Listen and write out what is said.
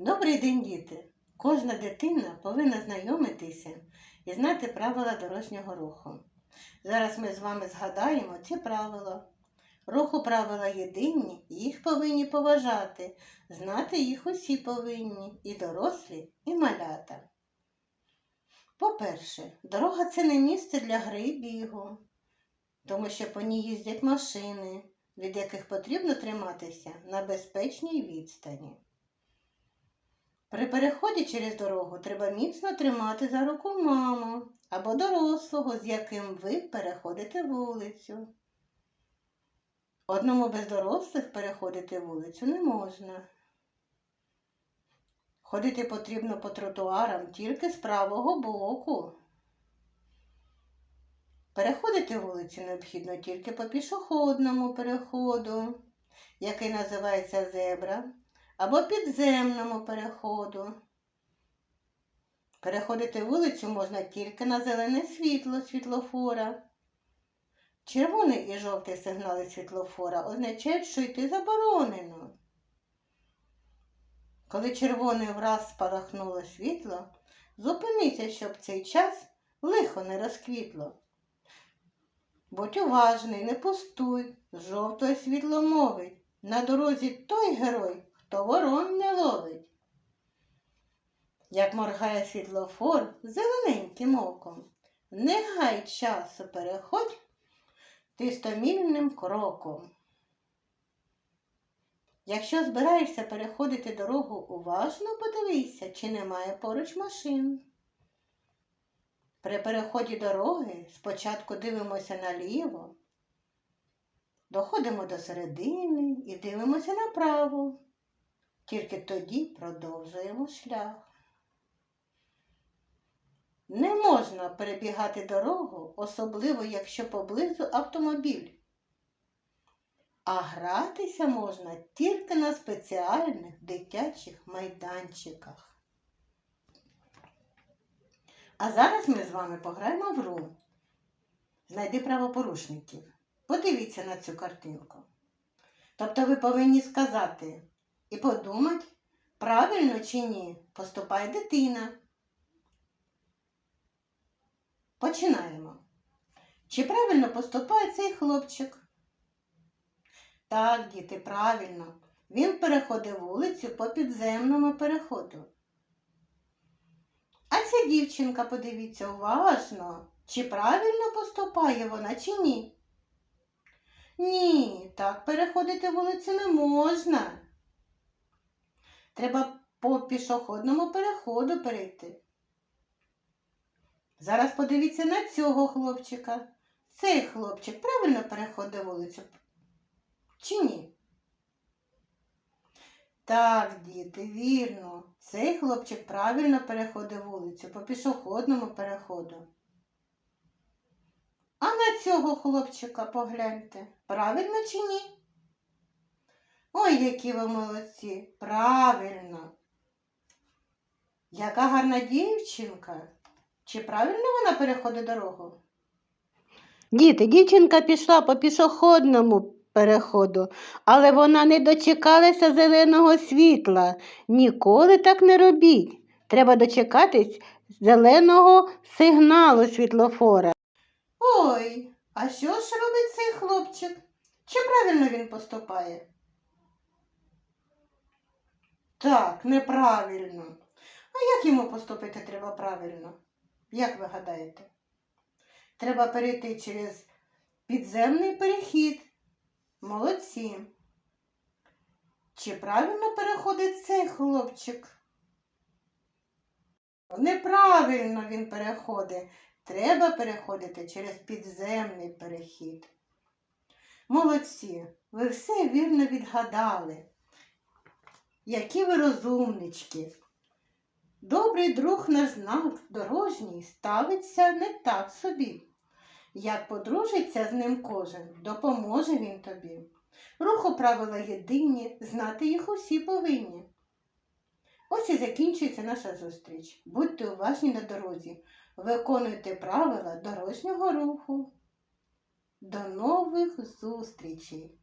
Добрий день, діти! Кожна дитина повинна знайомитися і знати правила дорожнього руху. Зараз ми з вами згадаємо ці правила. Руху правила єдині, їх повинні поважати, знати їх усі повинні, і дорослі, і малята. По-перше, дорога це не місце для гри і бігу, тому що по ній їздять машини, від яких потрібно триматися на безпечній відстані. При переході через дорогу треба міцно тримати за руку маму або дорослого, з яким ви переходите вулицю. Одному без дорослих переходити вулицю не можна. Ходити потрібно по тротуарам тільки з правого боку. Переходити вулицю необхідно тільки по пішохідному переходу, який називається зебра, або підземному переходу. Переходити вулицю можна тільки на зелене світло світлофора. Червоний і жовтий сигнали світлофора означають, що йти заборонено. Коли червоний враз спалахнуло світло, зупинися, щоб цей час лихо не розквітло. Будь уважний, не пустуй, жовтое світло мовить. На дорозі той герой, хто ворон не ловить. Як моргає світлофор зелененьким оком, не гай часу переходь ти стомільним кроком. Якщо збираєшся переходити дорогу, уважно подивися, чи немає поруч машин. При переході дороги спочатку дивимося наліво, доходимо до середини і дивимося направо. Тільки тоді продовжуємо шлях. Не можна перебігати дорогу, особливо якщо поблизу автомобіль. А гратися можна тільки на спеціальних дитячих майданчиках. А зараз ми з вами пограємо в гру. Знайди правопорушників. Подивіться на цю картинку. Тобто ви повинні сказати і подумати, правильно чи ні поступає дитина. Починаємо. Чи правильно поступає цей хлопчик? Так, діти, правильно. Він переходив вулицю по підземному переходу. А ця дівчинка, подивіться уважно, чи правильно поступає вона, чи ні? Ні, так переходити вулицю не можна. Треба по пішохідному переходу перейти. Зараз подивіться на цього хлопчика. Цей хлопчик правильно переходить вулицю? Чи ні? Так, діти, вірно. Цей хлопчик правильно переходить вулицю по пішохідному переходу. А на цього хлопчика погляньте, правильно чи ні? Ой, які ви молодці! Правильно. Яка гарна дівчинка. Чи правильно вона переходить дорогу? Діти, дівчинка пішла по пішохідному переходу, але вона не дочекалася зеленого світла. Ніколи так не робіть. Треба дочекатись зеленого сигналу світлофора. Ой, а що ж робить цей хлопчик? Чи правильно він поступає? Так, неправильно. А як йому поступити треба правильно? Як ви гадаєте? Треба перейти через підземний перехід. Молодці. Чи правильно переходить цей хлопчик? Неправильно він переходить. Треба переходити через підземний перехід. Молодці, ви все вірно відгадали. Які ви розумнички. Добрий друг наш знак дорожній ставиться не так собі. Як подружиться з ним кожен, допоможе він тобі. Руху правила єдині, знати їх усі повинні. Ось і закінчується наша зустріч. Будьте уважні на дорозі, виконуйте правила дорожнього руху. До нових зустрічей!